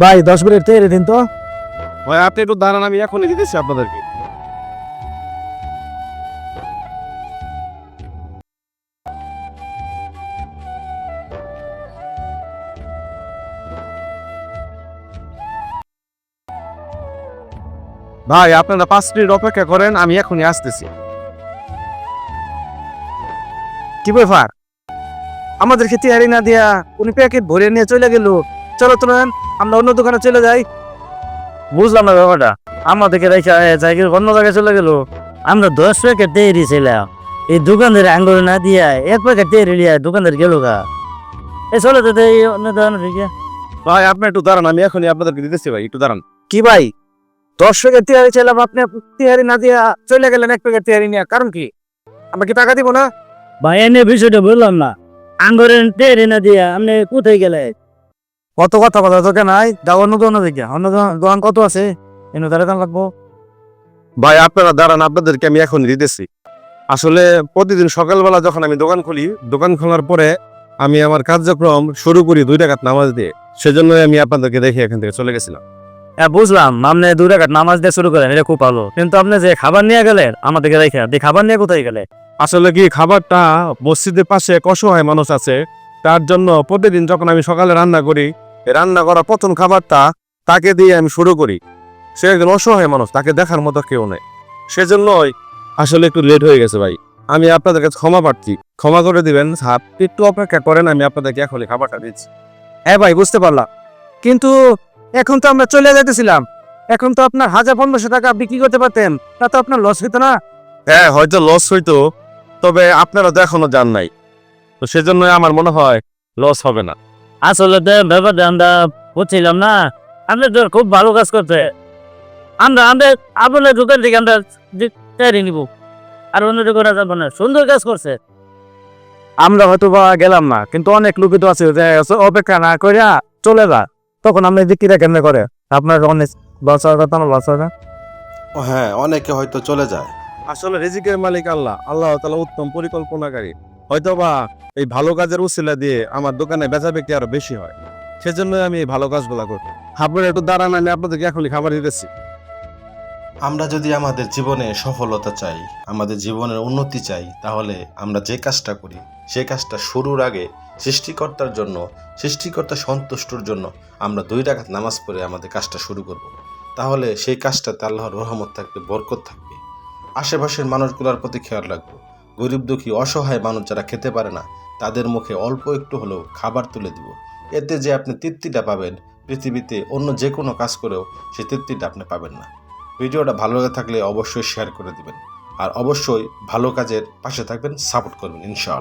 ভাই, দশ মিনিট তেরে দিন তো। ভাই, আপনি একটু দাঁড়ান, আমি এখনই দিতেছি আপনাদেরকে। ভাই, আপনারা পাঁচ মিনিট অপেক্ষা করেন, আমি এখনই আসতেছি। কি ব্যাপার? আমাদেরকে তৈরি না দিয়া উনি প্যাকেট ভরে নিয়ে চলে গেল। চলো তো নেন, আমরা অন্য দোকানে চলে যাই। বুঝলাম না ব্যাপারটা। আমাদেরকে রেখে অন্য জায়গায় চলে গেল। আমরা দশ প্যাকেট তৈরি ছিলাম এই দোকানদার আঙ্গুল না দিয়া এক প্যাকেট তৈরি লিয়া দোকানদার গেল গা। এ চলো তো দেই অন্য দোকানে ভাই আপনি একটু দাঁড়ান আমি এখনই আপনাদেরকে দিতেছি ভাই একটু দাঁড়ান। কি ভাই? দশ প্যাকেট তৈরি ছিলাম আপনি তৈরি না দিয়া চলে গেলেন এক প্যাকেট তৈরি নিয়ে কারণ কি? আমরা কি টাকা দিব না? ভাই এনে বিষয়টা বললাম না। আঙ্গুরের তৈরি না দিয়া আপনি কোথায় গেলে কত কথা বলা তোকে নাই? যাও অন্য দোকানে দেখে অন্য দোকান- কত আছে? এনে দাম লাগবো। ভাই আপনারা দাঁড়ান আপনাদেরকে আমি এখনই দিতেছি। আসলে প্রতিদিন সকালবেলা যখন আমি দোকান খুলি দোকান খোলার পরে আমি আমার কার্যক্রম শুরু করি দুই টাকার নামাজ দিয়ে। সেজন্য আমি আপনাদেরকে দেখে এখান থেকে চলে গেছিলাম। হ্যাঁ বুঝলাম আপনি দুই টাকা নামাজ দিয়ে শুরু করেন এটা খুব ভালো। কিন্তু আপনি যে খাবার নিয়ে গেলেন আমাদেরকে দেখে খাবার নিয়ে কোথায় গেলে আসলে কি খাবারটা মসজিদের পাশে এক অসহায় মানুষ আছে তার জন্য প্রতিদিন যখন আমি সকালে রান্না করি রান্না করা প্রথম খাবারটা তাকে দিয়ে আমি শুরু করি। সে একজন অসহায় মানুষ, তাকে দেখার মতো কেউ নেই। সেজন্যই আসলে একটু লেট হয়ে গেছে ভাই। আমি আপনাদের কাছে ক্ষমা প্রার্থী। ক্ষমা করে দিবেন হাত একটু অপেক্ষা করেন, আমি আপনাদেরকে এখনই খাবারটা দিচ্ছি। হ্যাঁ ভাই, বুঝতে পারলাম। কিন্তু এখন তো আমরা চলে যেতেছিলাম এখন তো আপনার হাজার পনেরোশো টাকা বিক্রি করতে পারতেন? তা তো আপনার লস হতো না। হ্যাঁ হয়তো লস হইতো, তবে আপনারা তো এখনও যান নাই। তো সেজন্যই আমার মনে হয় লস হবে না। আসলে তো ব্যাপারটা আমরা বুঝছিলাম না। আপনি তো খুব ভালো কাজ করতে। আমরা আমরা আপনার দোকান থেকে আমরা তৈরি নিব। আর অন্য দোকানে যাব না সুন্দর কাজ করছে। আমরা হয়তো বা গেলাম না কিন্তু অনেক লোক তো আছে যে অপেক্ষা না করিয়া চলে যা তখন আমরা বিক্রিটা কেন করে? আপনার অনেক হয় না লস না হ্যাঁ অনেকে হয়তো চলে যায়। আসলে রিজিকের মালিক আল্লাহ। আল্লাহ তালা উত্তম পরিকল্পনাকারী। হয়তোবা এই ভালো কাজের উসিলা দিয়ে আমার দোকানে বেচা বিক্রি আরও বেশি হয়। সেজন্য আমি এই ভালো কাজগুলা করি। আপনারা একটু দাঁড়ান, আমি আপনাদেরকে এখনই খাবার দিতেছি। আমরা যদি আমাদের জীবনে সফলতা চাই, আমাদের জীবনের উন্নতি চাই, তাহলে আমরা যে কাজটা করি সেই কাজটা শুরুর আগে সৃষ্টিকর্তার জন্য, সৃষ্টিকর্তা সন্তুষ্টর জন্য আমরা দুই টাকা নামাজ পড়ে আমাদের কাজটা শুরু করব। তাহলে সেই কাজটাতে আল্লাহর রহমত থাকবে, বরকত থাকবে। আশেপাশের মানুষগুলোর প্রতি খেয়াল রাখব। গরিব দুঃখী, অসহায় মানুষ যারা খেতে পারে না, তাদের মুখে অল্প একটু হলেও খাবার তুলে দিব। এতে যে আপনি তৃপ্তিটা পাবেন, পৃথিবীতে অন্য যে কোনো কাজ করেও সেই তৃপ্তিটা আপনি পাবেন না। ভিডিওটা ভালো লাগে থাকলে অবশ্যই শেয়ার করে দিবেন। আর অবশ্যই ভালো কাজের পাশে থাকবেন সাপোর্ট করবেন, ইনশাআল্লাহ।